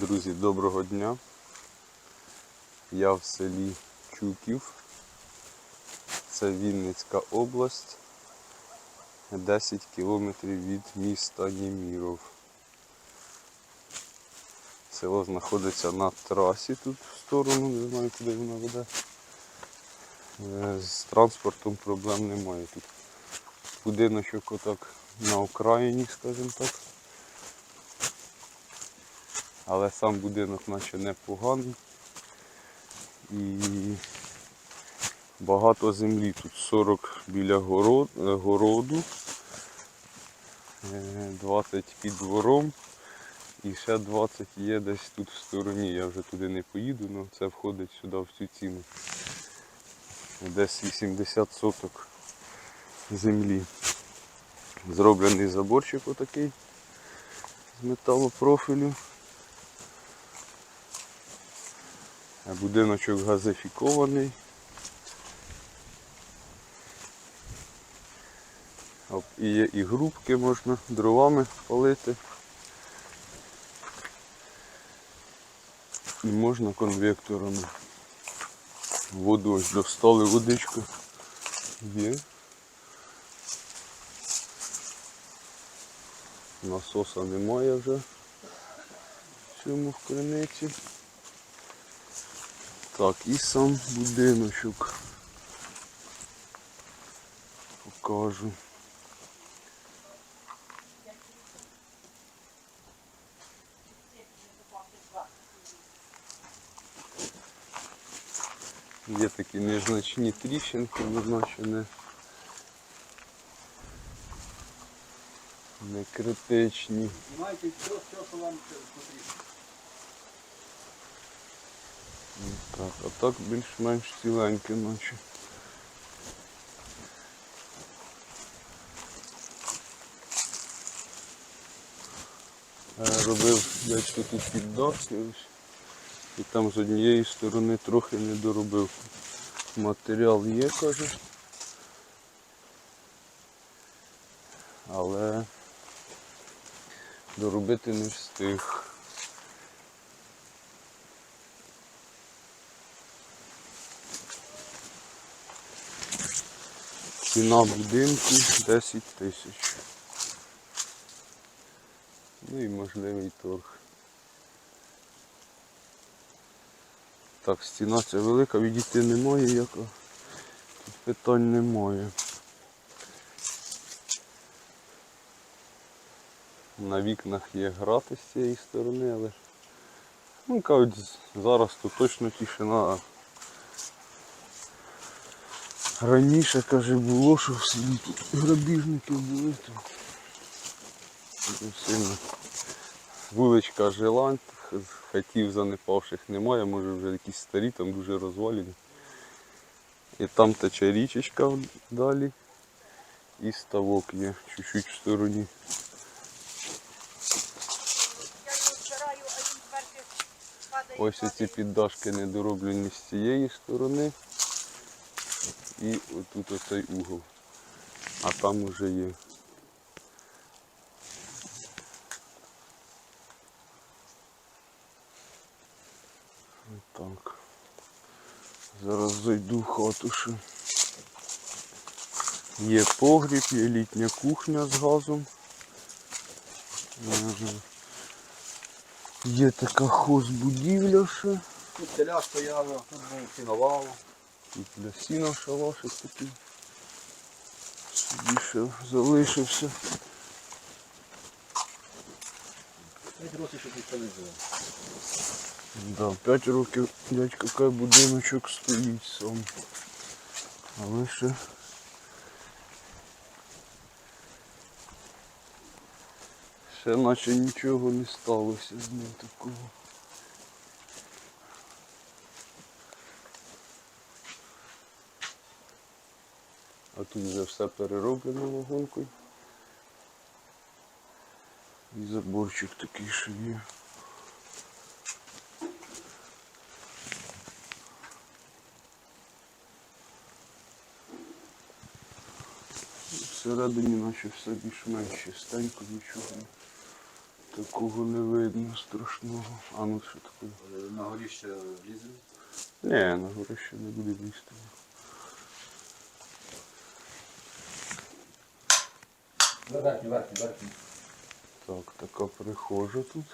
Друзі, доброго дня. Я в селі Чуків. Це Вінницька область. 10 кілометрів від міста Німіров. Село знаходиться на трасі тут в сторону, не знаю куди вона веде. Е, З транспортом проблем немає тут. Будиночок отак на окраїні, скажімо так. Але сам будинок наче непоганий. І багато землі. Тут 40 біля е, городу, е, 20 під двором і ще 20 є десь тут в стороні. Я вже туди не поїду, але це входить сюди в цю ціну. Десь 80 соток землі. Зроблений заборчик отакий з металопрофілю. А Будиночок газифікований. І є і грубки можна дровами палити. І можна конвекторами. Воду ось достали водичку. Є. Насоса немає вже в цьому в криниці. Так, і сам будиночок. Покажу. Є такі незначні тріщинки, не, не критичні. Знімайте все, все, що вам потрібно. Так, а так більш-менш ціленьке наче. Робив дядько тут піддавки ось. І там з однієї сторони трохи не доробив. Матеріал є, каже. Але доробити не встиг. Ціна будинку 10 тисяч. Ну і можливий торг. Так, стіна ця велика, відійти немає, як тут питань немає. На вікнах є грати з цієї сторони, але ну кажуть, зараз то точно тишина. Раніше, каже, було, що в селі тут грабіжники були. Вуличка жила, хатів занепавших немає, може вже якісь старі, там дуже розвалені. І там тече річечка далі. І ставок є чуть-чуть в стороні. Ось ці піддашки недороблені з цієї сторони. І отут оцей угол. А там уже є. Так. Зараз зайду в хату ще. Є погріб, є літня кухня з газом. Є така хозбудівля ще. Тут теля стояло, тут був сіновал. Тут для сіна шалашик такий. Ще залишився. П'ять років, щоб ніхто не. Да, 5 років дядько кай будиночок стоїть сам. Але ще. Ще наче нічого не сталося з ним такого. Тут вже все перероблено вагонкою. І заборчик такий ще є. Всередині наче все більш-менш чистенько, нічого такого не видно страшного. А ну що таке? Е, На горі ще лізе. Ні, на горі ще не буде лізти. Верхній, верхній, верхній. Так, така прихожа тут.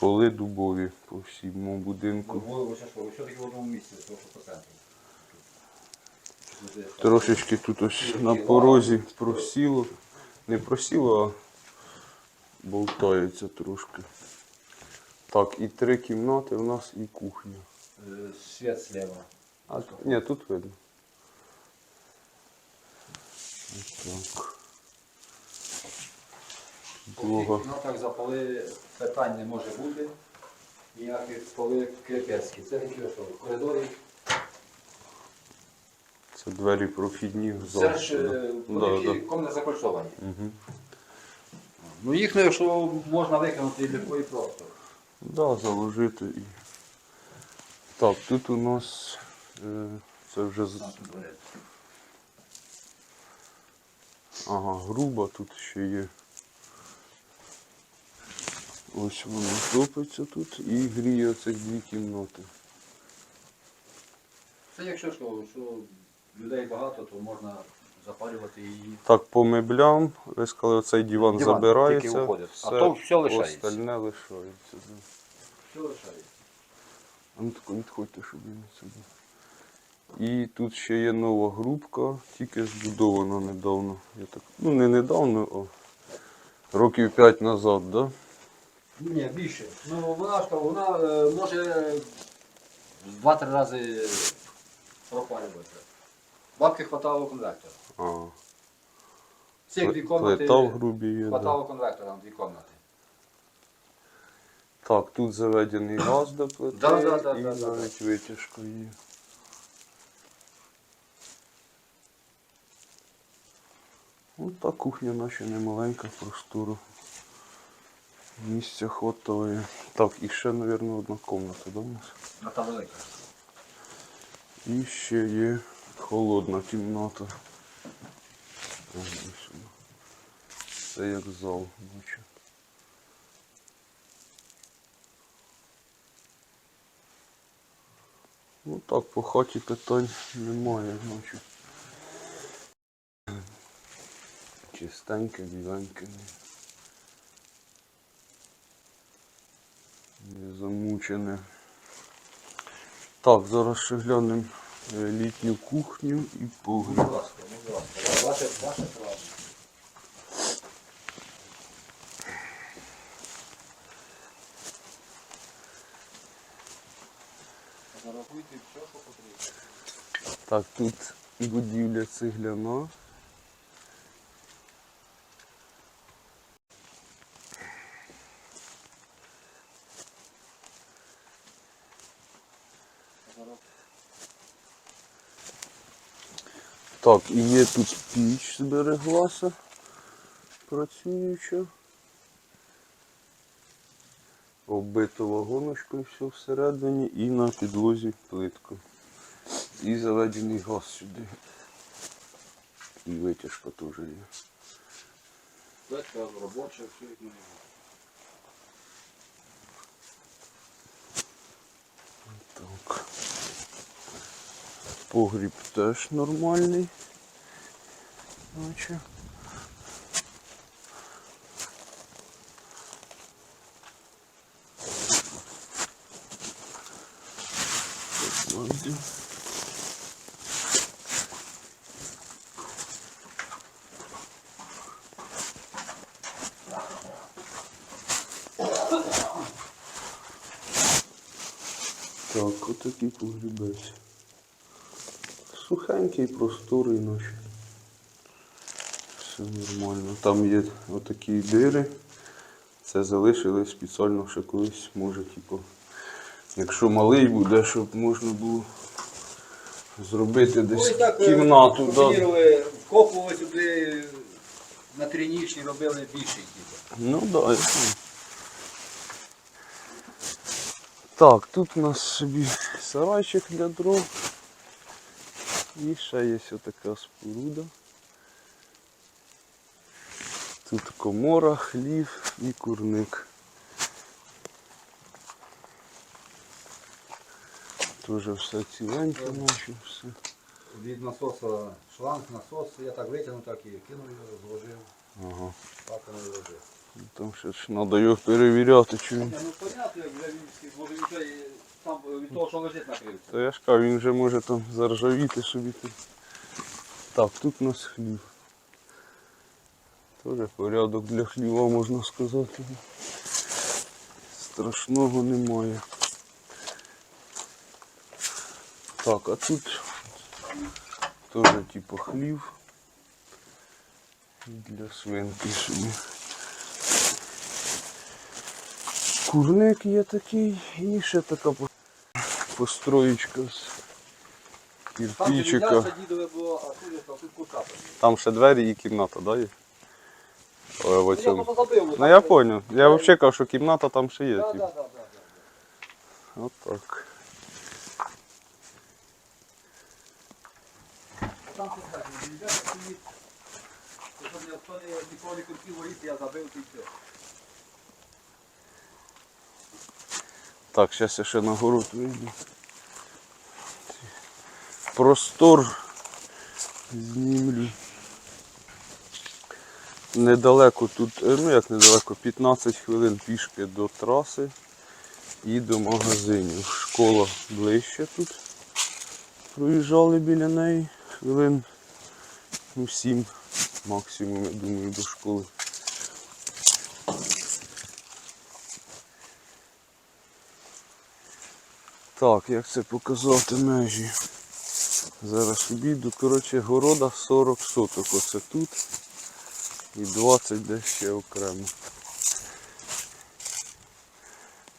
Поли дубові по всьому будинку. Ось що, ось що таке в одному місці, тому що по центру. Трошечки тут ось на порозі просіло. Не просіло, а болтається трошки. Так, і три кімнати у нас і кухня. Світ слева. А, ні, тут видно. Так. Ну так запали питань не може бути. Ніяких поли крепецькі. Це що, в коридорі. Це двері прохідні в зал. Це ж е, Да, да. комни закольцовані. Мгм. Ну їх, ну, якщо можна викинути і легко і просто. Да, заложити і. Так, тут у нас е, це вже ага, грубо тут ще є. Ось воно топиться тут і гріє цих дві кімнати. Це якщо що, що людей багато, то можна запалювати її. Так, по меблям, ви сказали, оцей диван, Диван забирається. уходить, а то все лишається. Остальне лишається. Що лишається? Ну тако відходьте, щоб він сюди. І тут ще є нова грубка, тільки збудована недавно. Я так, ну не недавно, а років 5 назад, да? Ні, більше. Ну вона ж вона е, може два-три рази пропалюватися. Бабки хватало конвектора. А, Цих дві комнати плита в грубі є. Да. хватало конвектора дві комнати. Так, тут заведений газ до плити Да, да, да, і да, да, навіть витяжка є. Ну та кухня наша не маленька, простору. Місця хватає. Так, і ще, мабуть, одна кімната, да, у нас? А та велика. І ще є холодна кімната. Ось ось вона. Це як зал, бачу. Так, по хаті питань немає, значить. Чистеньке, біленьке. Не замучене. Так, зараз ще глянемо е, літню кухню і погріб. Ваше право. Зарахуйте все, що потрібно. Так, тут будівля цегляна. Так, і є тут піч збереглася працююча. Оббито вагоночкою все всередині і на підлозі плитка. І заведений газ сюди. І витяжка теж є. Плитка робоча, все як має. Так. Погріб теж нормальний. Наче. Так, ладно. Так, отакий погрібець. Сухенький, просторий наш. Все нормально. Там є отакі дири. Це залишили спеціально ще колись, може, типу, якщо малий буде, щоб можна було зробити десь кімнату. Да. Комбінірували, вкопували сюди на три ніші, робили більший типу. Ну да. Так, тут у нас собі сарайчик для дров. І ще є ось така споруда. Тут комора, хлів і курник. Тоже все ціленьке наче, все. Від насоса шланг, насос, я так витягнув, так і кинув його, зложив, Ага. так і лежить. Там ще ж треба його перевіряти, чи він. Ні, ну понятно, як вже він, може він і там від того, що лежить накрився. Та я ж кажу, він вже може там заржавіти собі тут. Так, тут у нас хлів. Тоже порядок для хліва, можна сказати. Страшного немає. Так, а тут теж типу хлів для свинки собі. Курник є такий і ще така по- построєчка з кирпичика. Там ще двері і кімната, да, є? Ой, в Ну, Я цьому. Ну я взагалі кажу, що кімната там ще є. Так, типу. так, так, так. Тут так, віддяться стоїть. Щоб ніхто не- ніколи не хотів горіти, я забив і все. Так, зараз я ще на город вийду. Простор знімлю. Недалеко тут, е, ну як недалеко, 15 хвилин пішки до траси і до магазинів. Школа ближче тут. Проїжджали біля неї хвилин ну, 7 максимум, я думаю, до школи. Так, як це показати межі? Зараз обійду. Коротше, города 40 соток. Оце тут. І 20 десь ще окремо.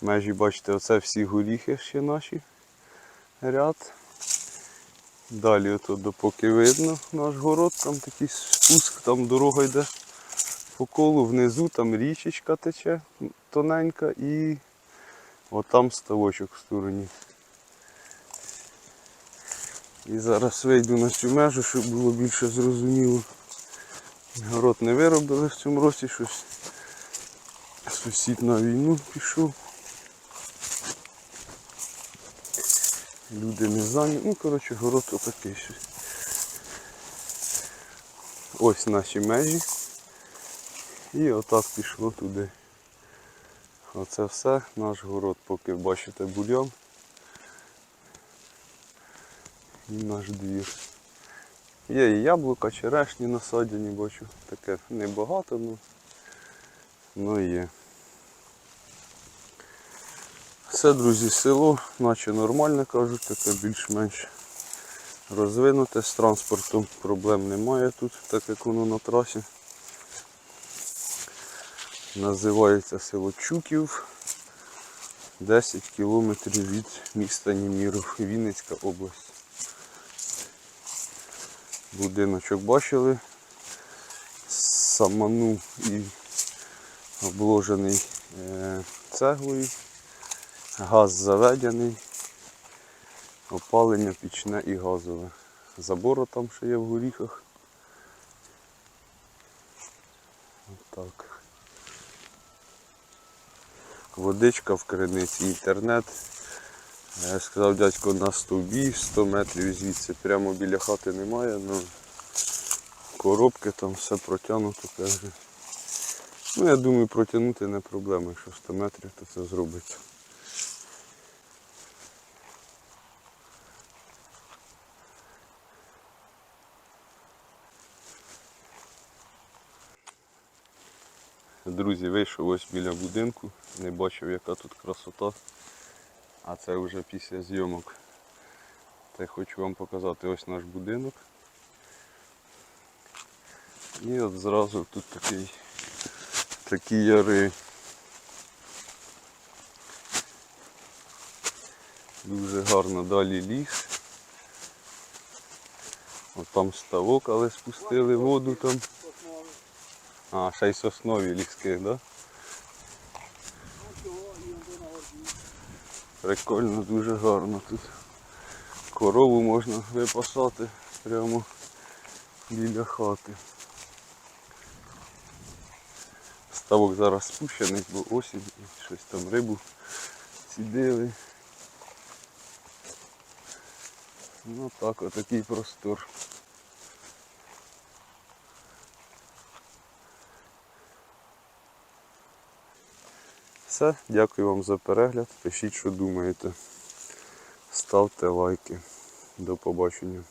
Межі, бачите, оце всі горіхи ще наші. Ряд. Далі ото допоки видно наш город, там такий спуск, там дорога йде по колу, внизу там річечка тече тоненька і От там ставочок в стороні. І зараз вийду на цю межу, щоб було більше зрозуміло. Город не виробили в цьому році щось. Сусід на війну пішов. Люди не зайняті. Ну, коротше, город отакий щось. Ось наші межі. І отак пішло туди. Оце все, наш город, поки бачите бульйон. І наш двір. Є і яблука, черешні насаджені, бачу. Таке небагато, ну, ну є. Все, друзі, село, наче нормальне кажуть, таке більш-менш розвинуте. З транспортом проблем немає тут, так як воно на трасі. Називається село Чуків. 10 кілометрів від міста Німіров, Вінницька область. Будиночок бачили. Саману і обложений е, цеглою. Газ заведений. Опалення пічне і газове. Забора там ще є в горіхах. Отак. Водичка в криниці, інтернет. Я сказав дядько на стовбі 100 метрів звідси, прямо біля хати немає, але коробки там все протягнуто. Ну я думаю протягнути не проблема, якщо 100 метрів, то це зробиться. Друзі, вийшов ось біля будинку, не бачив яка тут красота. А це вже після зйомок. Та й хочу вам показати ось наш будинок. І от зразу тут такий, такі яри. Дуже гарно далі ліс. От там ставок, але спустили воду там. А, ще й соснові ліски, так? Да? Прикольно, дуже гарно тут. Корову можна випасати прямо біля хати. Ставок зараз спущений, бо осінь щось там рибу цідили. Ну так, отакий простор. Все, дякую вам за перегляд. Пишіть, що думаєте. Ставте лайки. До побачення.